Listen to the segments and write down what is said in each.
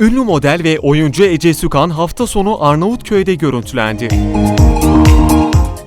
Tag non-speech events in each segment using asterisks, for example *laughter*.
Ünlü model ve oyuncu Ece Sükan hafta sonu Arnavutköy'de görüntülendi.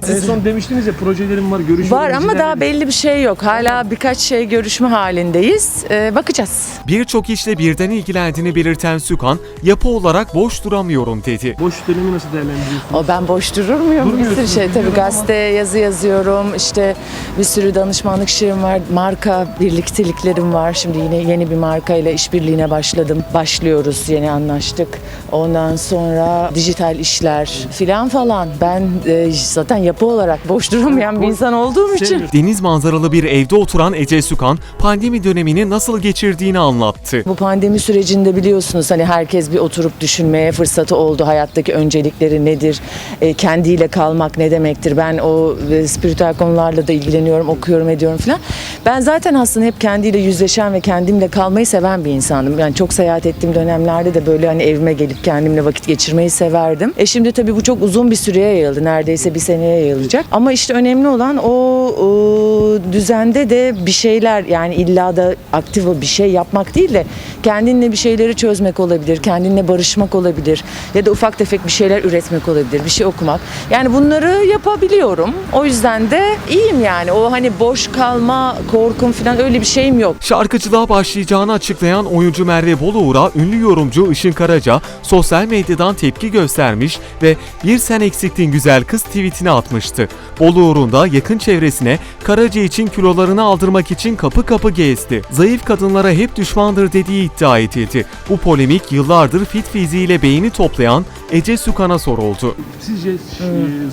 En son demiştiniz ya projelerim var, görüşmeler Var ama daha belli bir şey yok. Hala birkaç şey görüşme halindeyiz. Ee, bakacağız. Birçok işle birden ilgilendiğini belirten Sükan, yapı olarak boş duramıyorum dedi. Boş dönemi nasıl değerlendiriyorsunuz? O ben boş durur muyum? Bir sürü Durmuyorsunuz, şey tabii biliyorum gazete yazı yazıyorum. İşte bir sürü danışmanlık işlerim var. Marka birlikteliklerim var. Şimdi yine yeni bir markayla işbirliğine başladım. Başlıyoruz. Yeni anlaştık. Ondan sonra dijital işler filan falan. Ben e, zaten yapı olarak boş duramayan bir insan olduğum için. Deniz manzaralı bir evde oturan Ece Sükan, pandemi dönemini nasıl geçirdiğini anlattı. Bu pandemi sürecinde biliyorsunuz hani herkes bir oturup düşünmeye fırsatı oldu. Hayattaki öncelikleri nedir? E, kendiyle kalmak ne demektir? Ben o e, spiritüel konularla da ilgileniyorum, okuyorum, ediyorum falan. Ben zaten aslında hep kendiyle yüzleşen ve kendimle kalmayı seven bir insandım. Yani çok seyahat ettiğim dönemlerde de böyle hani evime gelip kendimle vakit geçirmeyi severdim. E şimdi tabii bu çok uzun bir süreye yayıldı. Neredeyse bir seneye yayılacak. Ama işte önemli olan o, o düzende de bir şeyler yani illa da aktif bir şey yapmak değil de kendinle bir şeyleri çözmek olabilir, kendinle barışmak olabilir ya da ufak tefek bir şeyler üretmek olabilir, bir şey okumak. Yani bunları yapabiliyorum. O yüzden de iyiyim yani. O hani boş kalma korkum falan öyle bir şeyim yok. Şarkıcılığa başlayacağını açıklayan oyuncu Merve Boluğur'a ünlü yorumcu Işın Karaca sosyal medyadan tepki göstermiş ve bir sen eksiktin güzel kız tweetini atmıştı. Boluğur'un da yakın çevresine Karaca için kilolarını aldırmak için kapı kapı gezdi. Zayıf kadınlara hep düşmandır dediği iddia edildi. Bu polemik yıllardır fit fiziğiyle beğeni toplayan Ece Sükan'a soruldu. Sizce e,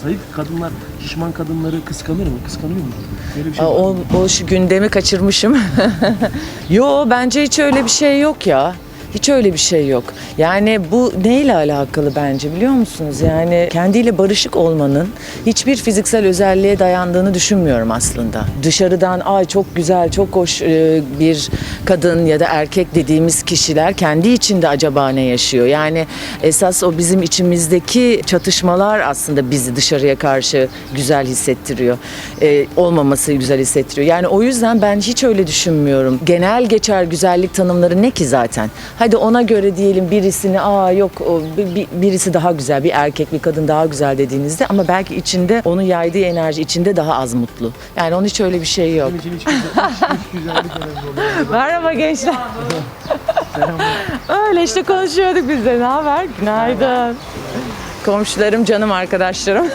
zayıf kadınlar şişman kadınları kıskanır mı? Kıskanıyor mu? Böyle bir şey Aa, var mı? O, o şu gündemi kaçırmışım. *laughs* Yo bence hiç öyle bir şey yok ya. Hiç öyle bir şey yok. Yani bu neyle alakalı bence biliyor musunuz? Yani kendiyle barışık olmanın hiçbir fiziksel özelliğe dayandığını düşünmüyorum aslında. Dışarıdan ay çok güzel, çok hoş e, bir kadın ya da erkek dediğimiz kişiler kendi içinde acaba ne yaşıyor? Yani esas o bizim içimizdeki çatışmalar aslında bizi dışarıya karşı güzel hissettiriyor. E, olmaması güzel hissettiriyor. Yani o yüzden ben hiç öyle düşünmüyorum. Genel geçer güzellik tanımları ne ki zaten? Hadi ona göre diyelim birisini aa yok o bi- bi- birisi daha güzel bir erkek bir kadın daha güzel dediğinizde ama belki içinde onun yaydığı enerji içinde daha az mutlu. Yani onun hiç öyle bir şey yok. Benim için hiç, güzel, hiç, hiç güzellik önemli oluyor. *laughs* Merhaba gençler. Öyle işte konuşuyorduk biz de. Ne haber? Günaydın. Komşularım, canım arkadaşlarım.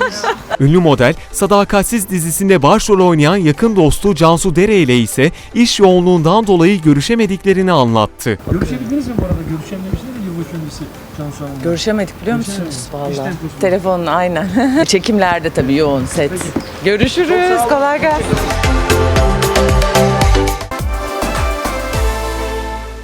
*laughs* Ünlü model, Sadakatsiz dizisinde başrol oynayan yakın dostu Cansu Dere ile ise iş yoğunluğundan dolayı görüşemediklerini anlattı. Görüşebildiniz mi bu arada? Görüşeceğim demişler ya yılbaşı öncesi Cansu Hanım'la. Görüşemedik biliyor Görüşemedik. musunuz? Vallahi. temposu. Telefonla aynen. *laughs* Çekimlerde tabii yoğun set. Görüşürüz. Kolay gelsin.